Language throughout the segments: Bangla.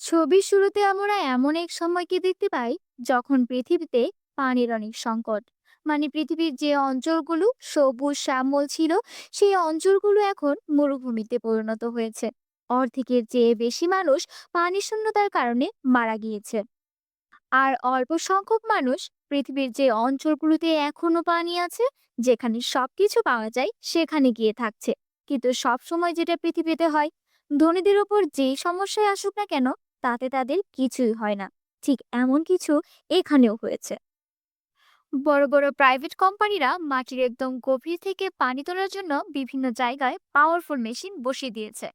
ছবির শুরুতে আমরা এমন এক সময়কে দেখতে পাই, যখন পৃথিবীতে পানির অনেক সংকট। মানে পৃথিবীর যে অঞ্চলগুলো সবুজ শ্যামল ছিল, সেই অঞ্চলগুলো এখন মরুভূমিতে পরিণত হয়েছে। অর্ধেকের চেয়ে বেশি মানুষ পানি শূন্যতার কারণে মারা গিয়েছে। আর অল্প সংখ্যক মানুষ পৃথিবীর যে অঞ্চলগুলোতে এখনও পানি আছে, যেখানে সবকিছু পাওয়া যায়, সেখানে গিয়ে থাকছে। কিন্তু সব সময় যেটা পৃথিবীতে হয়, ধনীদের উপর যেই সমস্যায় আসুক না কেন তাতে তাদের কিছুই হয় না। ঠিক এমন কিছু এখানেও হয়েছে। বড় বড় প্রাইভেট কোম্পানিরা মাটির একদম গভীর থেকে পানি তোলার জন্য বিভিন্ন জায়গায় পাওয়ারফুল মেশিন বসিয়ে দিয়েছে।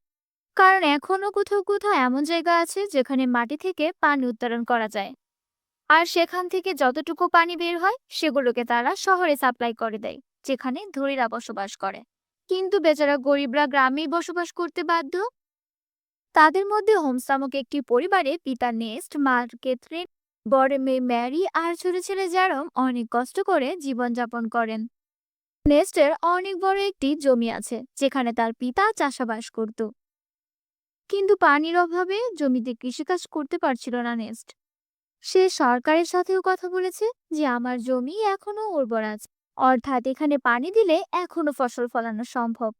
কারণ এখনও কোথাও কোথাও এমন জায়গা আছে যেখানে মাটি থেকে পানি উত্তোলন করা যায়। আর সেখান থেকে যতটুকু পানি বের হয়, সেগুলোকে তারা শহরে সাপ্লাই করে দেয়, যেখানে ধনীরা বসবাস করে। কিন্তু বেচারা গরিবরা গ্রামেই বসবাস করতে বাধ্য তাদের মধ্যে হোমস নামক একটি পরিবারে পিতা নেস্ট মা কেথরিন বড় মেয়ে ম্যারি আর ছোট ছেলে জ্যারম অনেক কষ্ট করে জীবনযাপন করেন। নেস্টের অনেক বড় একটি জমি আছে, যেখানে তার পিতা চাষাবাস করত। কিন্তু পানির অভাবে জমিতে কৃষিকাজ করতে পারছিল না নেস্ট। সে সরকারের সাথেও কথা বলেছে যে, আমার জমি এখনও উর্বর আছে, অর্থাৎ এখানে পানি দিলে এখনও ফসল ফলানো সম্ভব।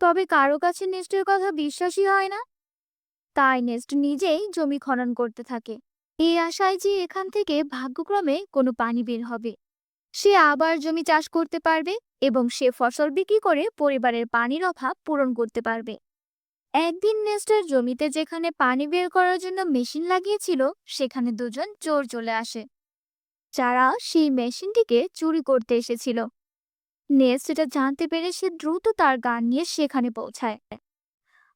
তবে কারও কাছে নেস্টের কথা বিশ্বাসই হয় না। তাই নেস্ট নিজেই জমি খনন করতে থাকে। এই আশায় যে এখান থেকে ভাগ্যক্রমে কোনো পানি বের হবে। সে আবার জমি চাষ করতে পারবে এবং সে ফসল বিক্রি করে পরিবারের পানির অভাব পূরণ করতে পারবে। একদিন নেস্টার জমিতে যেখানে পানি বের করার জন্য মেশিন লাগিয়েছিল, সেখানে দুজন চোর চলে আসে। যারা সেই মেশিনটিকে চুরি করতে এসেছিল। নেস্ট এটা জানতে পেরে সে দ্রুত তার গান নিয়ে সেখানে পৌঁছায়।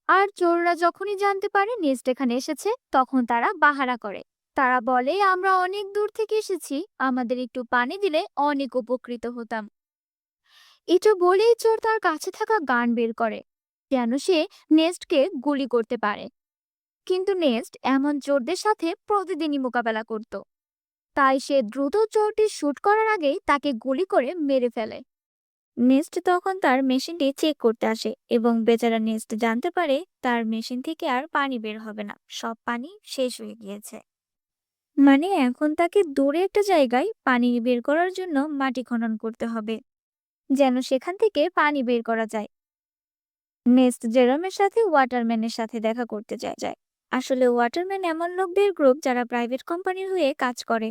আর চোররা যখনই জানতে পারে নেস্ট এখানে এসেছে, তখন তারা বাহারা করে। তারা বলে, আমরা অনেক দূর থেকে এসেছি, আমাদের একটু পানি দিলে অনেক উপকৃত হতাম। এটা বলেই চোর তার কাছে থাকা গান বের করে, যেন সে নেস্টকে গুলি করতে পারে। কিন্তু নেস্ট এমন চোরদের সাথে প্রতিদিনই মোকাবেলা করত। তাই সে দ্রুত চোরটি শ্যুট করার আগেই তাকে গুলি করে মেরে ফেলে। নেস্ট তখন তার মেশিনটি চেক করতে আসে এবং বেচারা নেস্ট জানতে পারে তার মেশিন থেকে আর পানি বের হবে না। সব পানি শেষ হয়ে গিয়েছে। মানে এখন তাকে দূরে একটা জায়গায় পানি বের করার জন্য মাটি খনন করতে হবে, যেন সেখান থেকে পানি বের করা যায়। নেস্ট জেরমের সাথে ওয়াটারম্যানের সাথে দেখা করতে যায়। যায় আসলে ওয়াটারম্যান এমন লোকদের গ্রুপ যারা প্রাইভেট কোম্পানির হয়ে কাজ করে।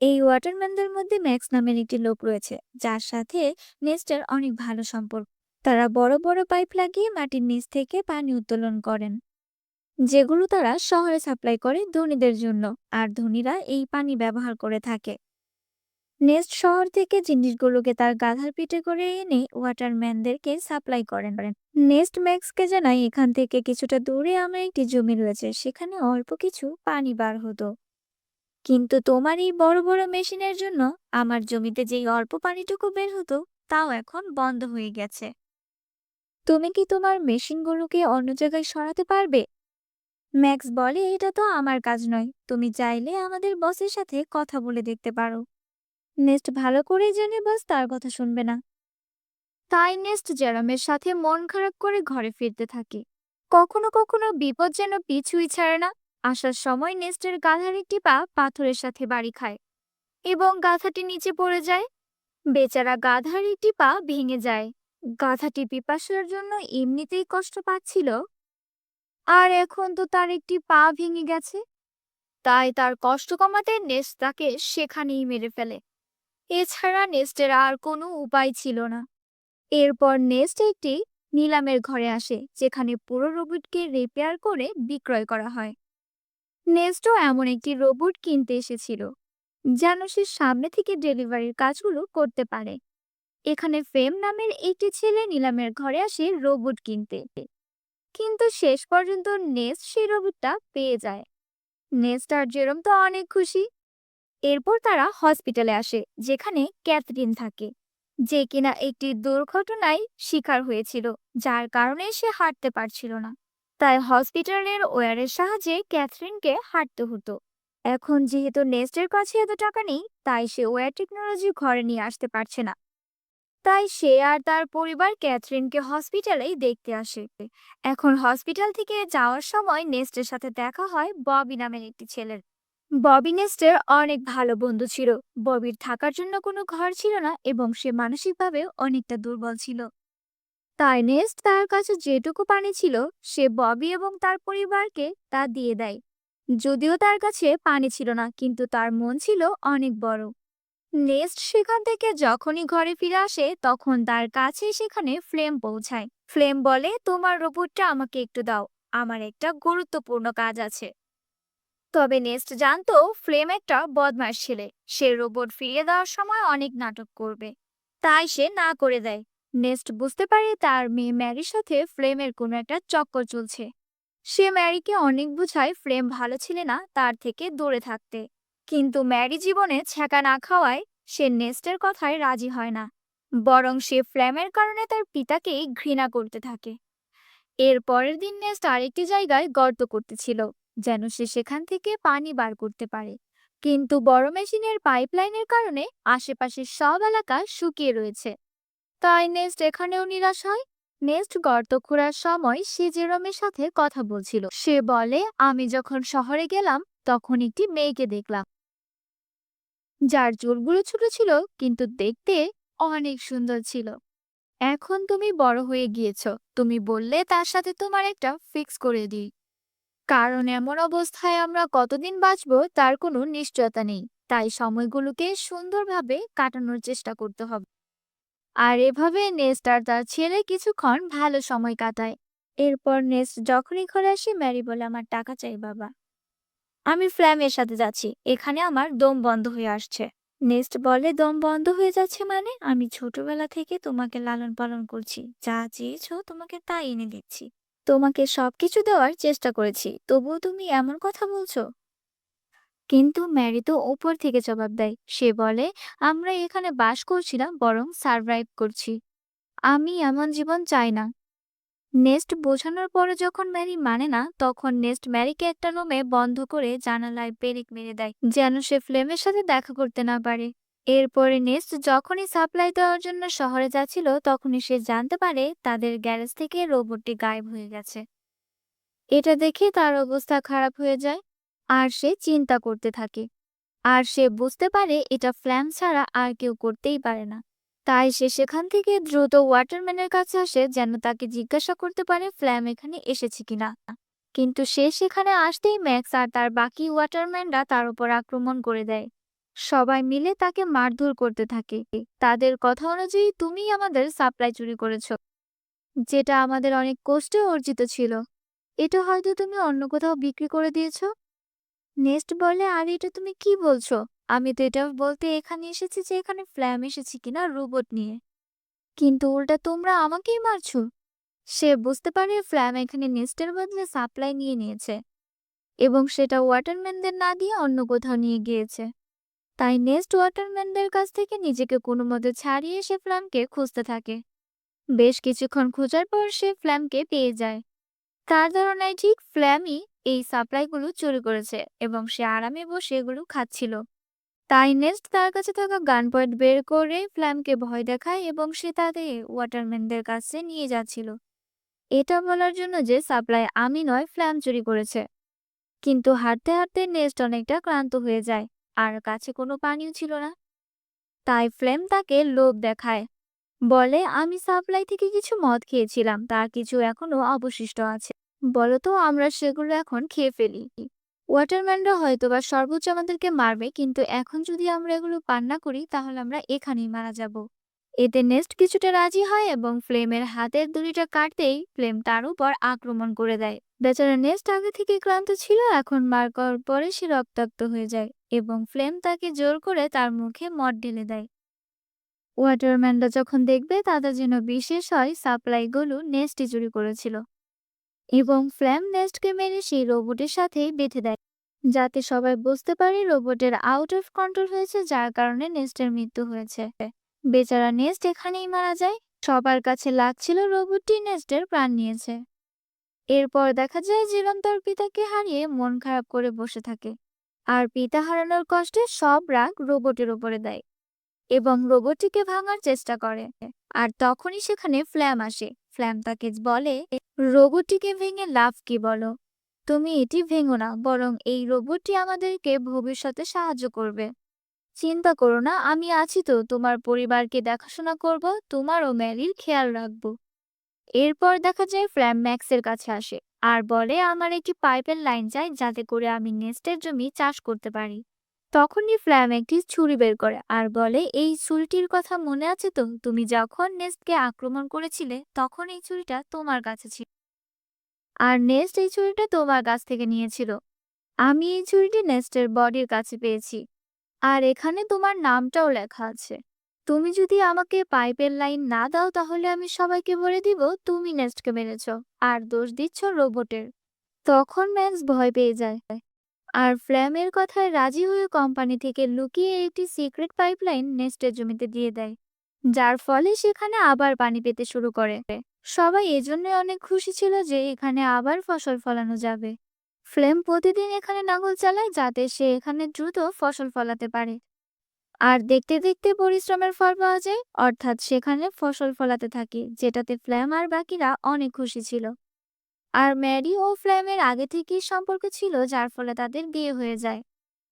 এই ওয়াটারম্যানদের মধ্যে ম্যাক্স নামের একটি লোক রয়েছে। যার সাথে নেস্টের অনেক ভালো সম্পর্ক। তারা বড় বড় পাইপ লাগিয়ে মাটির নিচ থেকে পানি উত্তোলন করেন, যেগুলো তারা শহরে সাপ্লাই করে ধনীদের জন্য। আর ধনীরা এই পানি ব্যবহার করে থাকে। নেস্ট শহর থেকে জিনিসগুলোকে তার গাধার পিঠে করে এনে ওয়াটারম্যানদেরকে সাপ্লাই করেন। নেস্ট ম্যাক্সকে জানাই, এখান থেকে কিছুটা দূরে আমার একটি জমি রয়েছে। সেখানে অল্প কিছু পানি বার হতো। কিন্তু তোমার এই বড় বড় মেশিনের জন্য আমার জমিতে যেই অল্প পানিটুকু বের হতো, তাও এখন বন্ধ হয়ে গেছে। তুমি কি তোমার মেশিনগুলোকে অন্য জায়গায় সরাতে পারবে? ম্যাক্স বলে, এটা তো আমার কাজ নয়। তুমি চাইলে আমাদের বসের সাথে কথা বলে দেখতে পারো। নেস্ট ভালো করেই জানে বস, তার কথা শুনবে না। তাই নেস্ট জেরমের সাথে মন খারাপ করে ঘরে ফিরতে থাকে। কখনো কখনো বিপদ যেন পিছুই ছাড়ে না। আসার সময় নেস্টের গাধার একটি পা পাথরের সাথে বাড়ি খায় এবং গাধাটি নিচে পড়ে যায়। বেচারা গাধার একটি পা ভেঙে যায়। গাধাটি পিপাসার জন্য এমনিতেই কষ্ট পাচ্ছিল। আর এখন তো তার একটি পা ভেঙে গেছে। তাই তার কষ্ট কমাতে নেস্ট তাকে সেখানেই মেরে ফেলে। এছাড়া নেস্টের আর কোনো উপায় ছিল না। এরপর নেস্ট একটি নিলামের ঘরে আসে, যেখানে পুরো রোবটকে রিপেয়ার করে বিক্রয় করা হয়। নেস্টও এমন একটি রোবট কিনতে এসেছিল, যেন সে সামনে থেকে ডেলিভারির কাজগুলো করতে পারে। এখানে ফেম নামের একটি ছেলে নিলামের ঘরে আসে রোবট কিনতে। কিন্তু শেষ পর্যন্ত নেস্ট সেই রোবটটা পেয়ে যায়। নেস্ট আর জেরম তো অনেক খুশি। এরপর তারা হসপিটালে আসে, যেখানে ক্যাথরিন থাকে, যে কিনা একটি দুর্ঘটনায় শিকার হয়েছিল, যার কারণে সে হাঁটতে পারছিল না। তাই হসপিটালের ওয়ারের সাহায্যে ক্যাথরিনকে হাঁটতে হতো। এখন যেহেতু নেস্টের কাছে এত টাকা নেই, তাই সে ওয়ার টেকনোলজি ঘরে নিয়ে আসতে পারছে না। তাই সে আর তার পরিবার ক্যাথরিনকে হসপিটালেই দেখতে আসে। এখন হসপিটাল থেকে যাওয়ার সময় নেস্টের সাথে দেখা হয় ববি নামের একটি ছেলের। ববি নেস্টের অনেক ভালো বন্ধু ছিল। ববির থাকার জন্য কোনো ঘর ছিল না এবং সে মানসিকভাবেও অনেকটা দুর্বল ছিল। তাই নেস্ট তার কাছে যেটুকু পানি ছিল, সে ববি এবং তার পরিবারকে তা দিয়ে দেয়। যদিও তার কাছে পানি ছিল না, কিন্তু তার মন ছিল অনেক বড়। নেস্ট সেখান থেকে যখনই ঘরে ফিরে আসে, তখন তার কাছে সেখানে ফ্লেম পৌঁছায়। ফ্লেম বলে, তোমার রোবটটা আমাকে একটু দাও, আমার একটা গুরুত্বপূর্ণ কাজ আছে। তবে নেস্ট জানতো, ফ্লেম একটা বদমাস ছেলে। সে রোবট ফিরিয়ে দেওয়ার সময় অনেক নাটক করবে। তাই সে না করে দেয়। নেস্ট বুঝতে পারে তার মেয়ে ম্যারির সাথে ফ্রেমের কোনো একটা চক্কর চলছে। সে ম্যারিকে অনেক বুঝায় ফ্রেম ভালো ছেলে না, তার থেকে দূরে থাকতে। কিন্তু ম্যারি জীবনে ছ্যাঁকা না খাওয়ায় সে নেস্টের কথায় রাজি হয় না। বরং সে ফ্ল্যামের কারণে তার পিতাকেই ঘৃণা করতে থাকে। এর পরের দিন নেস্ট আরেকটি জায়গায় গর্ত করতেছিল, যেন সে সেখান থেকে পানি বার করতে পারে। কিন্তু বড় মেশিনের পাইপলাইনের কারণে আশেপাশের সব এলাকা শুকিয়ে রয়েছে। তাই নেস্ট এখানেও নিরাশ হয়। নেস্ট গর্ত খোঁড়ার সময় সে জেরমের সাথে কথা বলছিল। সে বলে, আমি যখন শহরে গেলাম, তখন একটি মেয়েকে দেখলাম। যার চুলগুলো ছোট ছিল, কিন্তু দেখতে অনেক সুন্দর ছিল। এখন তুমি বড় হয়ে গিয়েছো। তুমি বললে তার সাথে তোমার একটা ফিক্স করে দিই। কারণ এমন অবস্থায় আমরা কতদিন বাঁচব, তার কোনো নিশ্চয়তা নেই। তাই সময়গুলোকে সুন্দরভাবে কাটানোর চেষ্টা করতে হবে। আর এভাবে নেস্ট আর তার ছেলে কিছুক্ষণ ভালো সময় কাটায়। এরপর নেস্ট যখনই ঘরে আসে, ম্যারি বলে, আমার টাকা চাই, বাবা। আমি ফ্ল্যামের সাথে যাচ্ছি। এখানে আমার দম বন্ধ হয়ে আসছে নেস্ট বলে, দম বন্ধ হয়ে যাচ্ছে মানে? আমি ছোটবেলা থেকে তোমাকে লালন পালন করছি। যা চেয়েছো তোমাকে তাই এনে দিচ্ছি। তোমাকে সবকিছু দেওয়ার চেষ্টা করেছি। তবুও তুমি এমন কথা বলছো? কিন্তু ম্যারি তো ওপর থেকে জবাব দেয়। সে বলে, আমরা এখানে বাস করছি না, বরং সারভাইভ করছি। আমি এমন জীবন চাই না। নেস্ট বোঝানোর পরে যখন ম্যারি মানে না, তখন নেস্ট ম্যারিকে একটা রুমে বন্ধ করে জানালায় পেরেক মেরে দেয়, যেন সে ফ্লেমের সাথে দেখা করতে না পারে। এরপরে নেস্ট যখনই সাপ্লাই দেওয়ার জন্য শহরে যাচ্ছিল, তখনই সে জানতে পারে তাদের গ্যারেজ থেকে রোবটটি গায়েব হয়ে গেছে। এটা দেখে তার অবস্থা খারাপ হয়ে যায়। আর সে চিন্তা করতে থাকে। আর সে বুঝতে পারে এটা ফ্ল্যাম ছাড়া আর কেউ করতেই পারে না। তাই সে সেখান থেকে দ্রুত ওয়াটারম্যানের কাছে আসে যেন তাকে জিজ্ঞাসা করতে পারে ফ্ল্যাম এখানে এসেছে কিনা। কিন্তু সে সেখানে আসতেই ম্যাক্স আর তার বাকি ওয়াটারম্যানরা তার উপর আক্রমণ করে দেয়। সবাই মিলে তাকে মারধর করতে থাকে। তাদের কথা অনুযায়ী তুমি আমাদের সাপ্লাই চুরি করেছ, যেটা আমাদের অনেক কষ্টে অর্জিত ছিল। এটা হয়তো তুমি অন্য কোথাও বিক্রি করে দিয়েছ? নেক্সট বলে, আর এটা তুমি কি বলছো? আমি তো এটা বলতে এখানে এসেছি যে, এখানে ফ্ল্যাম এসেছি কিনা রোবট নিয়ে। কিন্তু উল্টা তোমরা আমাকেই মারছো। সে বুঝতে পারে ফ্ল্যাম এখানে নেস্টের বদলে সাপ্লাই নিয়ে নিয়েছে। এবং সেটা ওয়াটারম্যানদের না দিয়ে অন্য কোথাও নিয়ে গিয়েছে। তাই নেস্ট ওয়াটারম্যানদের কাছ থেকে নিজেকে কোনো মতে ছাড়িয়ে সে ফ্ল্যামকে খুঁজতে থাকে। বেশ কিছুক্ষণ খোঁজার পর সে ফ্ল্যামকে পেয়ে যায়। তার ধারণায় ঠিক ফ্ল্যামই এই সাপ্লাইগুলো চুরি করেছে এবং সে আরামে বসে এগুলো খাচ্ছিল। তাই নেস্ট তার কাছে থাকা গান পয়েন্ট বের করে ফ্ল্যামকে ভয় দেখায় এবং সে তাদের ওয়াটারম্যানদের কাছে নিয়ে যাচ্ছিল। এটা বলার জন্য যে সাপ্লাই আমি নয়, ফ্ল্যাম চুরি করেছে। কিন্তু হাঁটতে হাঁটতে নেস্ট অনেকটা ক্লান্ত হয়ে যায়, আর কাছে কোনো পানিও ছিল না। তাই ফ্লেম তাকে লোভ দেখায়। বলে, আমি সাপ্লাই থেকে কিছু মদ খেয়েছিলাম, তার কিছু এখনও অবশিষ্ট আছে। বলতো আমরা সেগুলো এখন খেয়ে ফেলি। ওয়াটারম্যানরা হয়তো বা সর্বোচ্চ আমাদেরকে মারবে, কিন্তু এখন যদি আমরা এগুলো পান্না করি, তাহলে আমরা এখানেই মারা যাব। এতে নেস্ট কিছুটা রাজি হয় এবং ফ্লেমের হাতের দুলিটা কাটতেই ফ্লেম তার উপর আক্রমণ করে দেয়। বেচারা নেস্ট আগে থেকে ক্লান্ত ছিল, এখন মার করার পরে সে রক্তাক্ত হয়ে যায় এবং ফ্লেম তাকে জোর করে তার মুখে মদ ঢেলে দেয়। ওয়াটারম্যানরা যখন দেখবে, তাদের যেন বিশেষ হয় সাপ্লাইগুলো নেস্টই চুরি করেছিল। এবং ফ্ল্যাম নেস্টকে মেরে সেই রোবটের সাথেই বেঁধে দেয়। যাতে সবাই বুঝতে পারে রোবটের আউট অফ কন্ট্রোল হয়েছে, যার কারণে নেস্টের মৃত্যু হয়েছে। বেচারা নেস্ট এখানেই মারা যায়। সবার কাছে লাগছিল রোবটটি নেস্টের প্রাণ নিয়েছে। এরপর দেখা যায় জীবন তার পিতাকে হারিয়ে মন খারাপ করে বসে থাকে। আর পিতা হারানোর কষ্টে সব রাগ রোবটের উপরে দেয় এবং রোবটটিকে ভাঙার চেষ্টা করে। আর তখনই সেখানে ফ্ল্যাম আসে। ফ্ল্যাম তাকে বলে রোবটটিকে ভেঙে লাভ কি বলো? তুমি এটি ভেঙো না, বরং এই রোবটটি আমাদেরকে ভবিষ্যতে সাহায্য করবে। চিন্তা করো না, আমি আছি তো, তোমার পরিবারকে দেখাশোনা করব, তোমার ও ম্যারির খেয়াল রাখব। এরপর দেখা যায় ফ্ল্যাম ম্যাক্সের কাছে আসে, আর বলে, আমার একটি পাইপের লাইন চাই, যাতে করে আমি নেস্টের জমি চাষ করতে পারি। তখনই ফ্ল্যাম একটি ছুরি বের করে আর বলে, এই ছুরিটির কথা মনে আছে তো? তুমি যখন নেস্টকে আক্রমণ করেছিলে, তখন এই ছুরিটা তোমার কাছে ছিল। আর নেস্ট এই ছুরিটা তোমার কাছ থেকে নিয়েছিল। আমি এই ছুরিটি নেস্টের বডির কাছে পেয়েছি। আর এখানে তোমার নামটাও লেখা আছে। তুমি যদি আমাকে পাইপের লাইন না দাও, তাহলে আমি সবাইকে বলে দিব, তুমি নেস্টকে মেরেছ, আর দোষ দিচ্ছ রোবটের। তখন ম্যাক্স ভয় পেয়ে যায়। আর ফ্ল্যামের কথায় রাজি হয়ে কোম্পানি থেকে লুকিয়ে একটি সিক্রেট পাইপলাইন নেস্টের জমিতে দিয়ে দেয়, যার ফলে সেখানে আবার পানি পেতে শুরু করে। সবাই এজন্য অনেক খুশি ছিল যে এখানে আবার ফসল ফলানো যাবে। ফ্লেম প্রতিদিন এখানে নাঙল চালায় যাতে সে এখানে দ্রুত ফসল ফলাতে পারে। আর দেখতে দেখতে পরিশ্রমের ফল পাওয়া যায়, অর্থাৎ সেখানে ফসল ফলাতে থাকে, যেটাতে ফ্ল্যাম আর বাকিরা অনেক খুশি ছিল। আর ম্যারি ও ফ্ল্যামের আগে থেকেই সম্পর্ক ছিল, যার ফলে তাদের বিয়ে হয়ে যায়।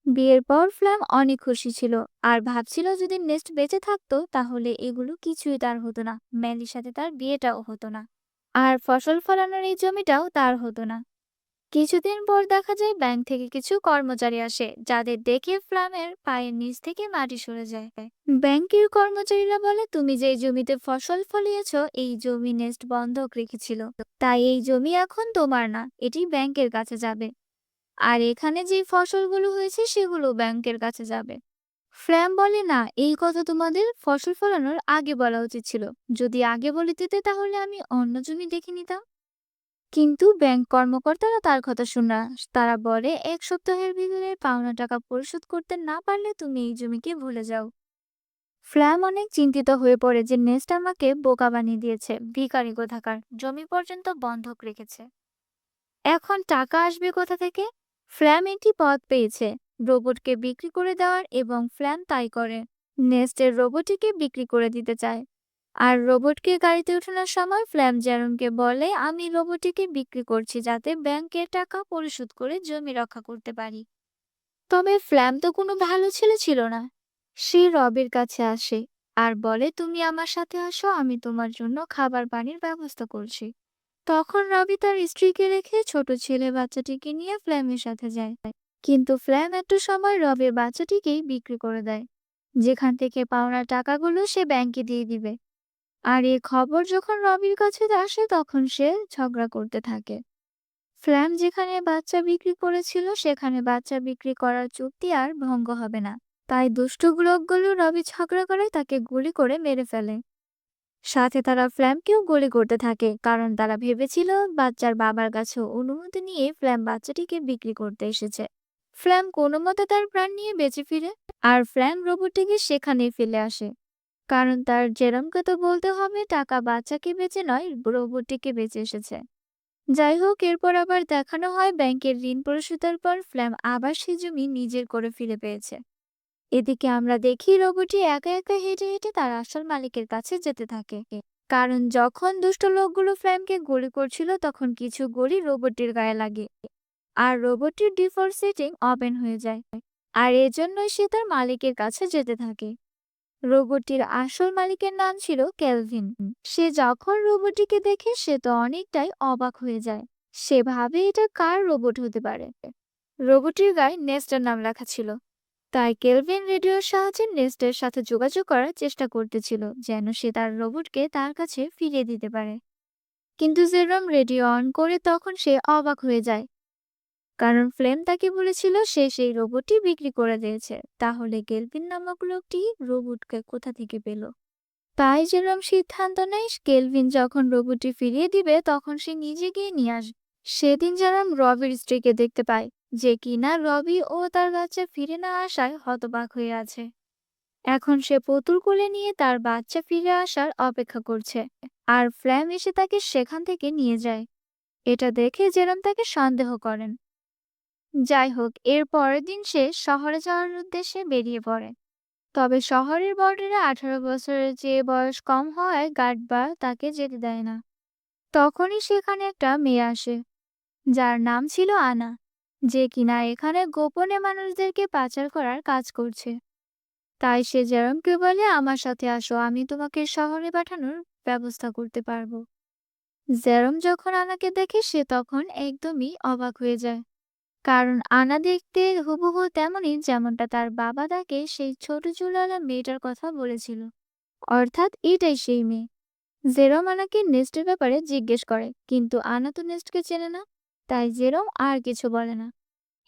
বিয়ের পর ফ্ল্যাম অনেক খুশি ছিল আর ভাবছিল যদি নেস্ট বেঁচে থাকতো, তাহলে এগুলো কিছুই তার হতো না। ম্যালির সাথে তার বিয়েটাও হতো না। আর ফসল ফলানোর এই জমিটাও তার হতো না। কিছুদিন পর দেখা যায় ব্যাংক থেকে কিছু কর্মচারী আসে, যাদের দেখে ফ্লামের পায়ের নিচ থেকে মাটি সরে যায়। ব্যাংকের কর্মচারীরা বলে, তুমি যে জমিতে ফসল ফলিয়েছ, এই জমি নেস্ট বন্ধক রেখেছিল। তাই এই জমি এখন তোমার না, এটি ব্যাংকের কাছে যাবে। আর এখানে যে ফসলগুলো হয়েছে, সেগুলো ব্যাংকের কাছে যাবে। ফ্ল্যাম বলে, না, এই কথা তোমাদের ফসল ফলানোর আগে বলা উচিত ছিল। যদি আগে বলে দিতে, তাহলে আমি অন্য জমি দেখে নিতাম। কিন্তু ব্যাংক কর্মকর্তারা তার কথা শুনে। তারা বলে, এক সপ্তাহের ভিতরে পাওনা টাকা পরিশোধ করতে না পারলে তুমি এই জমিকে ভুলে যাও। ফ্ল্যাম অনেক চিন্তিত হয়ে পড়ে যে নেস্ট আমাকে বোকা বানিয়ে দিয়েছে, ভিখারি কোথাকার, জমি পর্যন্ত বন্ধক রেখেছে। এখন টাকা আসবে কোথা থেকে? ফ্ল্যাম একটি পথ পেয়েছে, রোবটকে বিক্রি করে দেওয়ার এবং ফ্ল্যাম তাই করে। নেস্টের রোবটটিকে বিক্রি করে দিতে চায়। আর রোবটকে গাড়িতে ওঠানোর সময় ফ্ল্যাম জ্যারনকে বলে, আমি রোবটটিকে বিক্রি করছি যাতে ব্যাংকের টাকা পরিশোধ করে জমি রক্ষা করতে পারি। তবে ফ্ল্যাম তো কোনো ভালো ছেলে ছিল না। সে রবির কাছে আসে আর বলে, তুমি আমার সাথে আসো, আমি তোমার জন্য খাবার পানির ব্যবস্থা করছি। তখন রবি তার স্ত্রীকে রেখে ছোট ছেলে বাচ্চাটিকে নিয়ে ফ্ল্যামের সাথে যায়। কিন্তু ফ্ল্যাম একটু সময় রবির বাচ্চাটিকেই বিক্রি করে দেয়। যেখান থেকে পাওনা টাকাগুলো সে ব্যাংকে দিয়ে দিবে। আর এ খবর যখন রবির কাছে আসে, তখন সে ঝগড়া করতে থাকে। ফ্ল্যাম যেখানে বাচ্চা বিক্রি করেছিল, সেখানে বাচ্চা বিক্রি করার চুক্তি আর ভঙ্গ হবে না। তাই দুষ্ট লোকগুলো রবি ঝগড়া করে, তাকে গুলি করে মেরে ফেলে। সাথে তারা ফ্ল্যামকেও গুলি করতে থাকে, কারণ তারা ভেবেছিল বাচ্চার বাবার কাছে অনুমতি নিয়ে ফ্ল্যাম বাচ্চাটিকে বিক্রি করতে এসেছে। ফ্ল্যাম কোনো মতে তার প্রাণ নিয়ে বেঁচে ফিরে, আর ফ্ল্যাম রোবটটিকে সেখানেই ফেলে আসে। কারণ তার জেরমকে তো বলতে হবে, টাকা বাচ্চাকে বেঁচে নয়, রোবটটিকে বেঁচে এসেছে। যাই হোক, এরপর আবার দেখানো হয় ব্যাংকের ঋণ পরিশোধের পর ফ্ল্যাম আবার সে জমি নিজের করে ফিরে পেয়েছে। এদিকে আমরা দেখি রোবটটি একা একা হেঁটে হেঁটে তার আসল মালিকের কাছে যেতে থাকে। কারণ যখন দুষ্ট লোকগুলো ফ্ল্যামকে গুলি করছিল, তখন কিছু গুলি রোবটটির গায়ে লাগে। আর রোবটটির ডিফল্ট সেটিং ওপেন হয়ে যায়। আর এজন্যই সে তার মালিকের কাছে যেতে থাকে। রোবটটির আসল মালিকের নাম ছিল ক্যালভিন। সে যখন রোবটটিকে দেখে, সে তো অনেকটাই অবাক হয়ে যায়। সে ভাবে এটা কার রোবট হতে পারে। রোবটটির গায়ে নেস্টের নাম লেখা ছিল। তাই কেলভিন রেডিওর সাহায্যে নেস্টের সাথে যোগাযোগ করার চেষ্টা করতেছিল, যেন সে তার রোবটকে তার কাছে ফিরিয়ে দিতে পারে। কিন্তু জেরম রেডিও অন করে তখন সে অবাক হয়ে যায়। কারণ ফ্লেম তাকে বলেছিল সে সেই রোবটটি বিক্রি করে দিয়েছে। তাহলে গেলভিন নামক লোকটি রোবটকে কোথা থেকে পেল? তাই যেরম সিদ্ধান্ত নেয় গেলভিন যখন রোবটটি ফিরিয়ে দিবে, তখন সে নিজে গিয়ে নিয়ে আসবে। সেদিন যেরম রবির স্ত্রীকে দেখতে পায়, যে কিনা রবি ও তার বাচ্চা ফিরে না আসায় হতবাক হয়ে আছে। এখন সে পুতুল কোলে নিয়ে তার বাচ্চা ফিরে আসার অপেক্ষা করছে, আর ফ্ল্যাম এসে তাকে সেখান থেকে নিয়ে যায়। এটা দেখে জেরম তাকে সন্দেহ করেন। যাই হোক, এর পরের দিন সে শহরে যাওয়ার উদ্দেশ্যে বেরিয়ে পড়ে। তবে শহরের বর্ডারে আঠারো বছরের চেয়ে বয়স কম হওয়ায় গার্ড বা তাকে যেতে দেয় না। তখনই সেখানে একটা মেয়ে আসে, যার নাম ছিল আনা, যে কিনা এখানে গোপনে মানুষদেরকে পাচার করার কাজ করছে। তাই সে জেরমকে বলে, আমার সাথে আসো, আমি তোমাকে শহরে পাঠানোর ব্যবস্থা করতে পারব। জেরম যখন আনাকে দেখে, সে তখন একদমই অবাক হয়ে যায়। কারণ আনা দেখতে হুবহু তেমনই যেমনটা তার বাবা তাকে সেই ছোট চুলওয়ালা মেয়েটার কথা বলেছিল। অর্থাৎ এটাই সেই মেয়ে। জেরম আনাকে নেস্টের ব্যাপারে জিজ্ঞেস করে, কিন্তু আনা তো নেস্টকে চেনে না, তাই জেরম আর কিছু বলে না।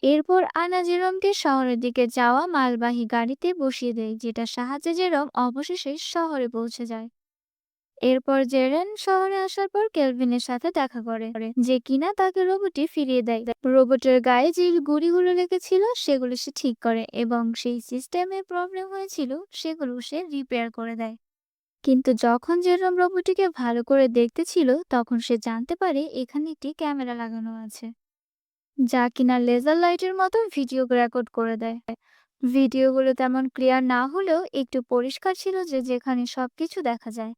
এরপর আনা জেরমকে শহরের দিকে যাওয়া মালবাহী গাড়িতে বসিয়ে দেয়, যেটার সাহায্যে জেরম অবশেষে শহরে পৌঁছে যায়। এরপর জেরেন শহরে আসার পর কেলভিনের সাথে দেখা করে যে কিনা তাকে রোবটটি ফিরিয়ে দেয়। রোবটের গায়ে যে গুড়িগুলো লেগেছিল সেগুলো সে ঠিক করে এবং সেই সিস্টেমে প্রবলেম হয়েছিল সেগুলো সে রিপেয়ার করে দেয়। কিন্তু যখন জেরম রোবটটিকে ভালো করে দেখতে ছিল তখন সে জানতে পারে এখানে একটি ক্যামেরা লাগানো আছে যা কিনা লেজার লাইটের মতো ভিডিও রেকর্ড করে দেয়। ভিডিওগুলো তেমন ক্লিয়ার না হলেও একটু পরিষ্কার ছিল যে যেখানে সবকিছু দেখা যায়।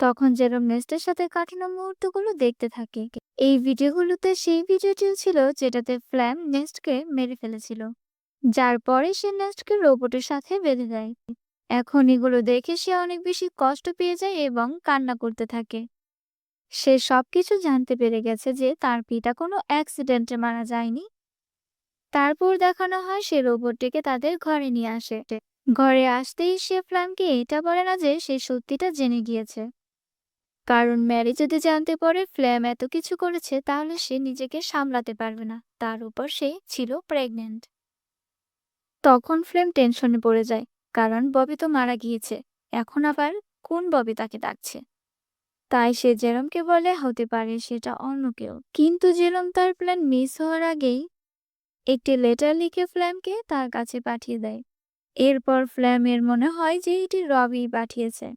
তখন জেরম নেস্টের সাথে কাটানো মুহূর্তগুলো দেখতে থাকে, এই ভিডিওগুলোতে সেই ভিডিওটিও ছিল যেটাতে ফ্ল্যাম নেস্টকে মেরে ফেলেছিল। যার পরে সে নেস্টকে রোবটের সাথে বেঁধে দেয়। এখন এগুলো দেখে সে অনেক বেশি কষ্ট পেয়ে যায় এবং কান্না করতে থাকে। সে সবকিছু জানতে পেরে গেছে যে তার পিতা কোনো অ্যাক্সিডেন্টে মারা যায়নি। তারপর দেখানো হয় সে রোবটটিকে তাদের ঘরে নিয়ে আসে। ঘরে আসতেই সে ফ্ল্যামকে এটা বলে না যে সে সত্যিটা জেনে গিয়েছে। কারণ ম্যারি যদি জানতে পারে ফ্ল্যাম এত কিছু করেছে, তাহলে সে নিজেকে সামলাতে পারবে না। তার উপর সে ছিল প্রেগনেন্ট তখন ফ্লেম টেনশনে পড়ে যায়, কারণ ববি তো মারা গিয়েছে। এখন আবার কোন ববি তাকে ডাকছে? তাই সে জেরমকে বলে, হতে পারে সেটা অন্য কেউ। কিন্তু জেরম তার প্ল্যান মিস হওয়ার আগেই একটি লেটার লিখে ফ্ল্যামকে তার কাছে পাঠিয়ে দেয়। এরপর ফ্ল্যামের মনে হয় যে এটি রবি পাঠিয়েছে।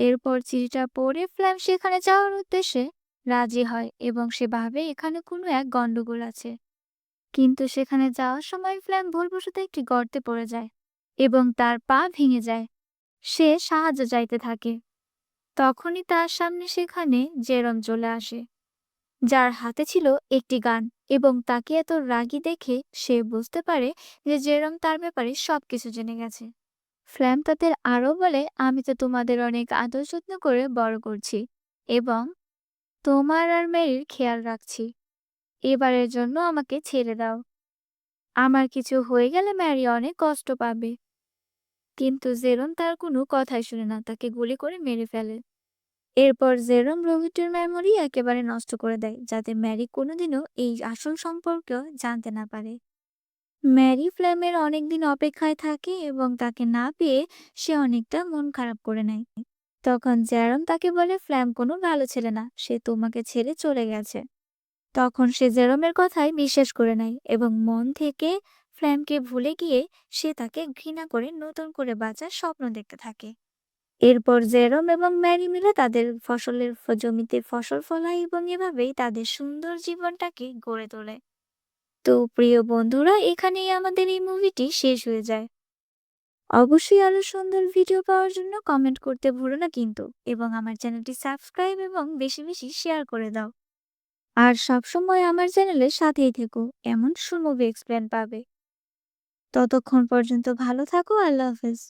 এরপর চিঠিটা পড়ে ফ্ল্যাম সেখানে যাওয়ার উদ্দেশ্যে রাজি হয় এবং সে ভাবে এখানে কোনো এক গন্ডগোল আছে। কিন্তু সেখানে যাওয়ার সময় ফ্ল্যাম ভুলবশত একটি গর্তে পড়ে যায় এবং তার পা ভেঙে যায়। সে সাহায্য চাইতে থাকে। তখনই তার সামনে সেখানে জেরম চলে আসে। যার হাতে ছিল একটি গান এবং তাকে এত রাগী দেখে সে বুঝতে পারে যে জেরম তার ব্যাপারে সব কিছু জেনে গেছে। ফ্ল্যাম তাদের আরও বলে, আমি তো তোমাদের অনেক আদর যত্ন করে বড় করছি এবং তোমার আর মেরির খেয়াল রাখছি। এবারের জন্য আমাকে ছেড়ে দাও। আমার কিছু হয়ে গেলে ম্যারি অনেক কষ্ট পাবে। কিন্তু জেরম তার কোনো কথাই শুনে না, তাকে গুলি করে মেরে ফেলে। এরপর জেরম রোহিতের মেমোরি একেবারে নষ্ট করে দেয়, যাতে ম্যারি কোনোদিনও এই আসল সম্পর্ক জানতে না পারে। ম্যারি ফ্ল্যামের অনেকদিন অপেক্ষায় থাকে এবং তাকে না পেয়ে সে অনেকটা মন খারাপ করে নেয়। তখন জ্যারম তাকে বলে ফ্ল্যাম কোনো ভালো ছেলে না, সে তোমাকে ছেড়ে চলে গেছে। তখন সে জেরমের কথাই বিশ্বাস করে নেয় এবং মন থেকে ফ্ল্যামকে ভুলে গিয়ে সে তাকে ঘৃণা করে নতুন করে বাঁচার স্বপ্ন দেখতে থাকে। এরপর জেরম এবং ম্যারি মিলে তাদের ফসলের জমিতে ফসল ফলায় এবং এভাবেই তাদের সুন্দর জীবনটাকে গড়ে তোলে। তো প্রিয় বন্ধুরা, এখানেই আমাদের এই মুভিটি শেষ হয়ে যায়। অবশ্যই আরও সুন্দর ভিডিও পাওয়ার জন্য কমেন্ট করতে ভুলো না কিন্তু, এবং আমার চ্যানেলটি সাবস্ক্রাইব এবং বেশি বেশি শেয়ার করে দাও। আর সবসময় আমার চ্যানেলের সাথেই থেকো, এমন সুর মুভি এক্সপ্লেন পাবে। ততক্ষণ পর্যন্ত ভালো থাকো, আল্লাহ হাফেজ।